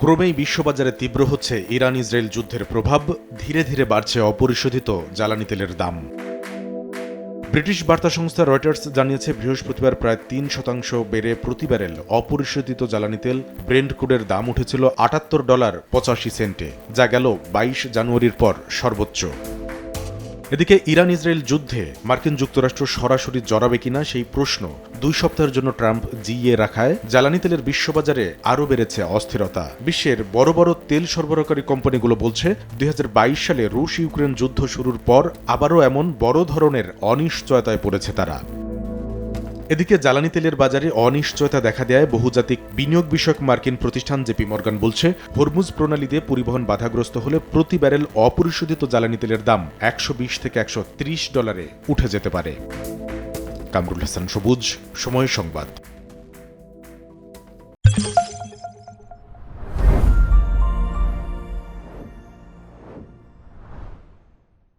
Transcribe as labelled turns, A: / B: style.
A: ক্রমেই বিশ্ববাজারে তীব্র হচ্ছে ইরান ইসরায়েল যুদ্ধের প্রভাব, ধীরে ধীরে বাড়ছে অপরিশোধিত জ্বালানি তেলের দাম। ব্রিটিশ বার্তা সংস্থা রয়টার্স জানিয়েছে, বৃহস্পতিবার প্রায় তিন শতাংশ বেড়ে প্রতি ব্যারেল অপরিশোধিত জ্বালানি তেল ব্রেন্ড ক্রুডের দাম উঠেছিল আটাত্তর ডলার পঁচাশি সেন্টে, যা গেল বাইশ জানুয়ারির পর সর্বোচ্চ। এদিকে ইরান ইসরায়েল যুদ্ধে মার্কিন যুক্তরাষ্ট্র সরাসরি জড়াবে কিনা সেই প্রশ্ন দুই সপ্তাহের জন্য ট্রাম্প জিইয়ে রাখায়, জ্বালানি তেলের বিশ্ববাজারে আরও বেড়েছে অস্থিরতা। বিশ্বের বড় বড় তেল সরবরাহকারী কোম্পানিগুলো বলছে, দুই হাজার বাইশ সালে রুশ ইউক্রেন যুদ্ধ শুরুর পর আবারও এমন বড় ধরনের অনিশ্চয়তায় পড়েছে তারা। এদিকে জ্বালানি তেলের বাজারে অনিশ্চয়তা দেখা দেয় বহুজাতিক বিনিয়োগ বিষয়ক মার্কিন প্রতিষ্ঠান জেপি মর্গান বলছে, হরমুজ প্রণালী দিয়ে পরিবহন বাধাগ্রস্ত হলে প্রতি ব্যারেল অপরিশোধিত জ্বালানি তেলের দাম একশো বিশ থেকে একশো ত্রিশ ডলারে উঠে যেতে পারে। কামরুল হাসান সবুজ, সময় সংবাদ।